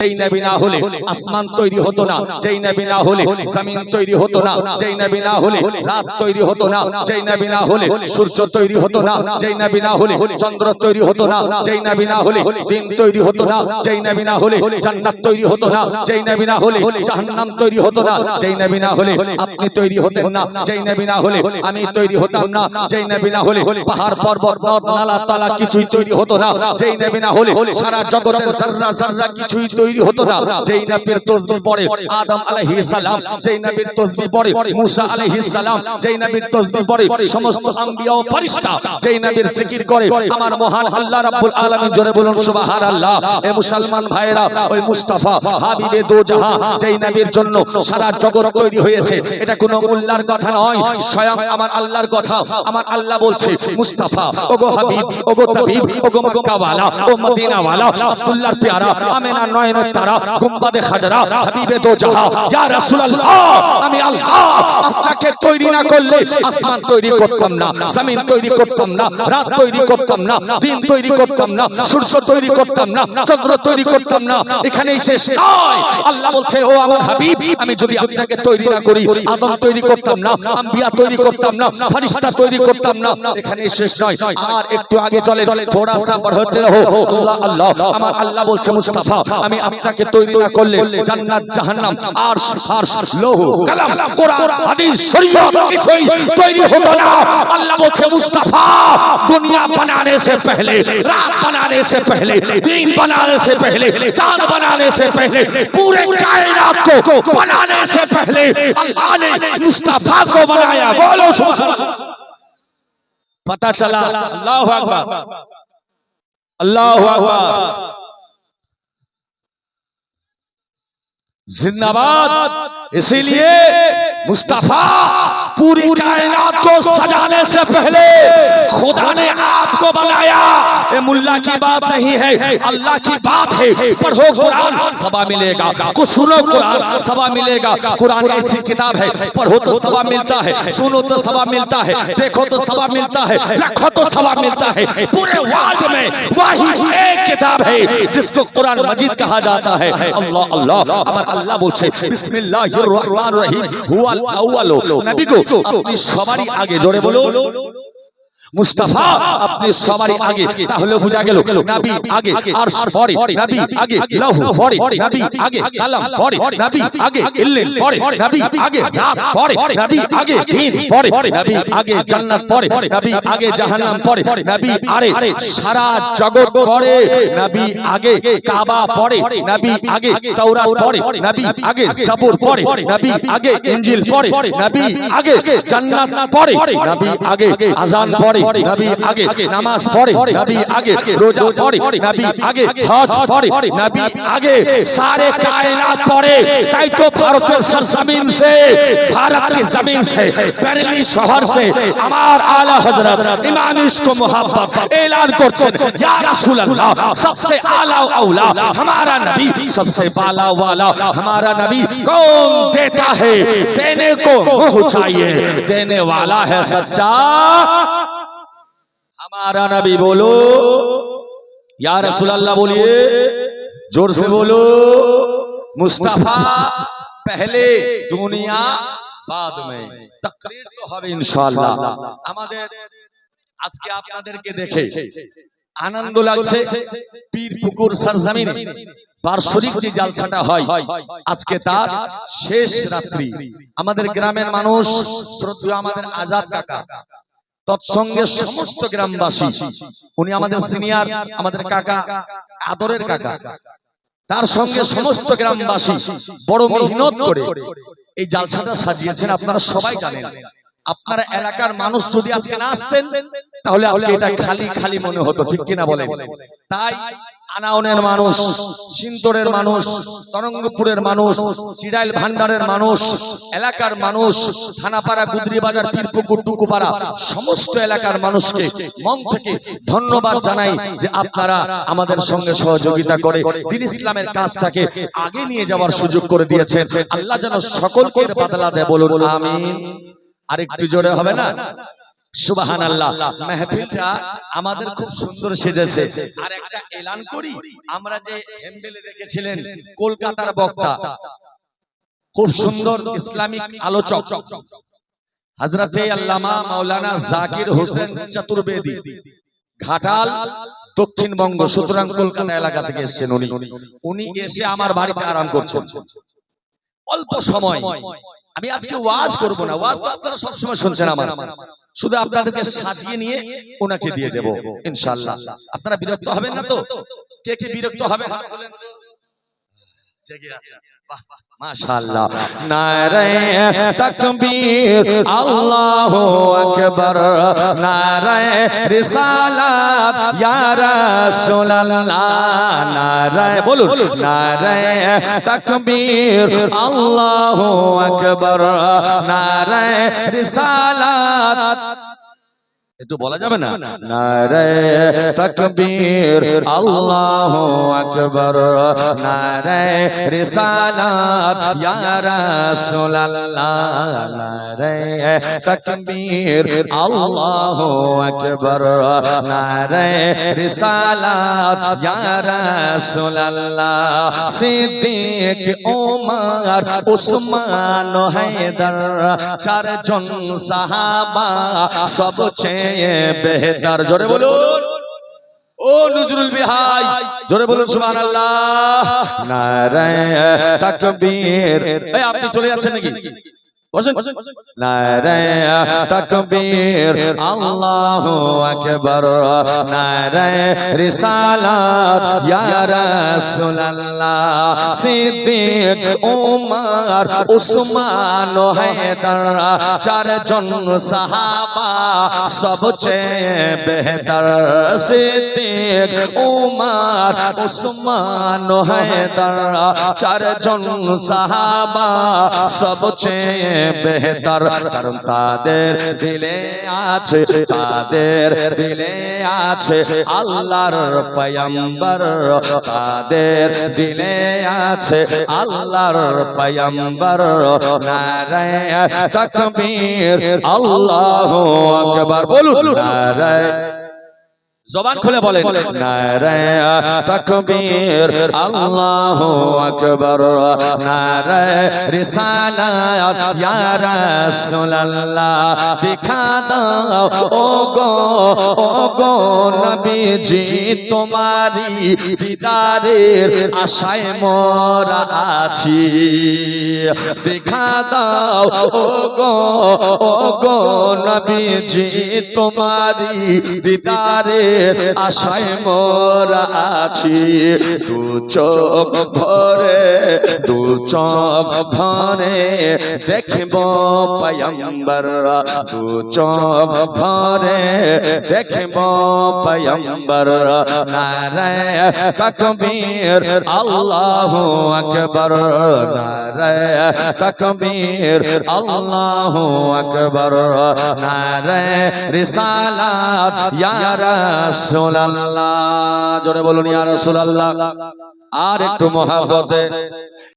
যেই না হলে আসমান তৈরি হতো না যেই না হলে জমিন তৈরি হতো না যেই না হলে রাত তৈরি হতো না যেই না হলে সূর্য তৈরি হতো না যেই না হলে চন্দ্র তৈরি হতো না যেই না হলে দিন তৈরি হতো না যেই না হলে জান্নাত তৈরি হতো না যেই না হলে জাহান্নাম তৈরি হতো না যেই না হলে আপনি তৈরি হতেন না যেই না হলে আমি তৈরি হতাম না যেই নবী না হলে পাহাড় পর্বত নদ নালা তালা কিছুই তৈরি হতো না যেই না হলে সারা জগতের জাররা জাররা কিছুই তৈরি হতো না। যেই নবীর তসবিহ পড়ে আদম আলাইহিস সালাম। যেই নবীর তসবিহ পড়ে। মুসা আলাইহিস সালাম। যেই নবীর তসবিহ পড়ে। সমস্ত আম্বিয়া ও ফেরেশতা যেই নবীর জিকির করে। আমার মহান আল্লাহ রাব্বুল আলামিন জোরে বলুন সুবহানাল্লাহ। এ মুসলমান ভাইরা ওই মুস্তাফা হাবিবে দো জাহান যেই নবীর জন্য সারা জগৎ তৈরি হয়েছে। এটা কোনো মোল্লার কথা নয়। স্বয়ং আমার আল্লাহর কথা। আমার আল্লাহ বলছে মুস্তাফা ওগো হাবিব ওগো তাবিব ওগো মক্কাওয়ালা ও মদিনাওয়ালা আব্দুল্লাহর পেয়ারা আমেনা নূরে তারা গুম্বাদে হাজরা হাবিবে দো ইয়া রাসূলুল্লাহ আমি আল্লাহ আপনাকে তৈরি না করলে আসমান তৈরি করতাম না জমিন তৈরি করতাম না রাত তৈরি করতাম না দিন তৈরি করতাম না সূর্য তৈরি করতাম না চন্দ্র তৈরি করতাম না এখানেই শেষ নয়। আল্লাহ বলছে ও আমার হাবিব আমি যদি আপনাকে তৈরি না করি আদম তৈরি করতাম না আম্বিয়া তৈরি করতাম না ফারিস্তা তৈরি করতাম না এখানে শেষ নয়। আর একটু আগে চলে থোড়া সা বড়তে রহো। আল্লাহ আল্লাহ আমার আল্লাহ বলছে মুস্তাফা আমি আপনাকে তৈরি না করলে জান্নাত জাহান্নাম আর আর লৌহ কালাম কোরআন হাদিস শরীয়ত কিছুই তৈরি হতো না আল্লাহ বলছে মুস্তাফা दुनिया बनाने से पहले रात बनाने से पहले दिन बनाने से पहले चांद बनाने से पहले पूरे कायनात को बनाने से पहले अल्लाह ने मुस्तफा को बनाया बोलो सुभान अल्लाह। पता चला अल्लाह अकबर अल्लाह जिंदाबाद। इसीलिए मुस्तफ़ा पूरी कायनात को सजाने से पहले खुदा ने आपको बनाया ये मुल्ला की बात नहीं है अल्लाह की बात है पढ़ो कुरान सबा मिलेगा कुछ सुनो कुरान सबा मिलेगा कुरान ऐसी किताब है पढ़ो तो सबा मिलता है सुनो तो सबा मिलता है देखो तो सबा मिलता है रखो तो सबा मिलता है पूरे वर्ल्ड में वही एक किताब है जिसको कुरान मजीद कहा जाता है अल्लाह अल्लाह আমার আল্লাহ বলছে বিসমিল্লাহির রহমানির রহিম হুয়াল আউয়ালু নবী গো আপনি সবারই আগে জোরে বলুন মুস্তাফা আপনি সবারই আগে তাহলে বোঝা গেল নবী আগে আর পরে নবী আগে লৌহ পরে নবী আগে কালাম পরে নবী আগে ইল্লিম পরে নবী আগে রাত পরে নবী আগে দিন পরে নবী আগে জান্নাত পরে নবী আগে জাহান্নাম পরে নবী আরে সারা জগৎ পরে নবী আগে কাবা পরে নবী আগে তাওরাত পরে নবী আগে zabur পরে নবী আগে ইনজিল পরে নবী আগে জান্নাত পরে নবী আগে আযান পরে নবী আগে নামাজ পড়ে নবী আগে রোজা পড়ে নবী আগে হজ পড়ে নবী আগে सारे कायनात पड़े তাই তো ভারতের सरजमीन से भारत की जमीन से बरेली शहर से আমার आला हजरत इमाम इश्क मोहब्बत ऐलान করছেন या रसूल अल्लाह सबसे आला औला हमारा नबी सबसे बाला वाला हमारा नबी कौन देता है देने को मुंह चाहिए देने वाला है सच्चा हमारा नबी बोलो या रसूल अल्लाह बोलिए जोर से बोलो मुस्तफा पहले दुनिया बाद में तकरीर तो হবে ইনশাআল্লাহ আমাদের আজকে আপনাদেরকে দেখে আনন্দ লাগছে পীর পুকুর সরজমিনে বার্ষিক যে জালসাটা হয় আজকে তার শেষ রাত্রি আমাদের গ্রামের মানুষ শ্রদ্ধেয় আমাদের আজাদ কাকা তৎসঙ্গে সমস্ত গ্রামবাসী উনি আমাদের সিনিয়র আমাদের কাকা আদরের কাকা। তার সঙ্গে সমস্ত গ্রামবাসী বড় মেহনত করে এই জালসাটা সাজিয়েছেন আপনারা সবাই জানেন। আপনার এলাকার মানুষ যদি আজকে না আসতেন তাহলে আজকে এটা খালি খালি মনে হতো ঠিক কিনা বলেন? তাই আনাউনের মানুষ সিন্তরের মানুষ তরঙ্গপুরের মানুষ চিড়াইল ভান্ডারের মানুষ এলাকার মানুষ থানাপাড়া গুদরি বাজার পীরপুকুর টুকুপাড়া সমস্ত এলাকার মানুষকে মন থেকে ধন্যবাদ জানাই যে আপনারা আমাদের সঙ্গে সহযোগিতা করে দিন ইসলামের কাজটাকে আগে নিয়ে যাওয়ার সুযোগ করে দিয়েছেন। আল্লাহ যেন সকলকে বাদলা দেয় বলুন আমিন। আর একটু জোরে হবে না? সুবাহান আল্লাহ মেহফিলটা আমাদের খুব সুন্দর সেজেছে। আর একটা এলান করি আমরা যে হেম্বেলে দেখেছিলেন কলকাতার বক্তা। খুব সুন্দর ইসলামিক আলোচক। হজরতে আল্লামা মাওলানা জাকির হোসেন চতুর্বেদী। ঘাটাল দক্ষিণবঙ্গ সুতরাং কলকাতা এলাকা থেকে এসেছেন উনি। উনি এসে আমার বাড়িতে আরাম করছেন। অল্প সময়। আমি আজকে ওয়াজ করব না ওয়াজ তো আপনারা সবসময় শুনছেন আমার। শুধু আপনাদেরকে সাজিয়ে নিয়ে ওনাকে দিয়ে দেব। ইনশাআল্লাহ। আপনারা বিরক্ত হবেন না তো? কে কে বিরক্ত হবে? হাত বলেন তো। জেগে আছে। বাহ, মাশাআল্লাহ। নারে তাকবীর। আল্লাহু আকবার। নারে রিসালাত। ইয়া রাসূলুল্লাহ। নারে বলুন। নারে তাকবীর। আল্লাহু আকবার। নারে রিসালাত। একটু বলা যাবে না? নারে তাকবীর আল্লাহু আকবার। নারে রিসালাত ইয়া রাসূলুল্লাহ। নারে তাকবীর আল্লাহু আকবার। নারে রিসালাত ইয়া রাসূলুল্লাহ। সিদ্দিক ওমর উসমান হায়দার। চারজন সাহাবা সবচেয়ে বেহতার জোরে বলুন। ও নজরুল বিহাই জোরে বলুন সুবহান আল্লাহ নারায়ণ তাকবীর। এই আপনি চলে যাচ্ছেন নাকি? বসেন নারায়ে তাকবীর, আল্লাহু আকবার। নারায়ে রিসালাত, ইয়া রাসূলুল্লাহ। সিদ্দিক ওমর উসমান হায়দার চারজন সাহাবা, সবচেয়ে বেহতর সিদ্দিক ওমর উসমান হায়দার চারজন সাহাবা, সবচেয়ে বেহতর কারণ তাদের দিলে আছে, তাদের দিলে আছে আল্লাহর পয়ম্বর। তাদের দিলে আছে আল্লাহর পয়ম্বর। নারায় তাকবীর, আল্লাহু আকবার। বলুন নারায় জবান খুলে বলেন। নারায় তাকবীর আল্লাহু আকবার। নারায় রিসালাত ইয়া রাসূলুল্লাহ। দেখা দাও ও গো ও গো নবীজি তোমারি দিদারের আশায় মোরা আছি। দেখা দাও ও গো ও গো নবীজি তোমারি দিদারের আশায় মোরা আছি। দু চোখ ভরে, দু চোখ ভরে দেখব পয়ম্বর দু চোখ ভরে দেখব পয়ম্বর নারায় তকবীর, আল্লাহু আকবার। নারায় তকবীর, আল্লাহু আকবার। নারায় রিসালাত, ইয়া রাসূলুল্লাহ। জোরে বলুন ইয়া রাসূলুল্লাহ। আর একটু মহাব্বতে।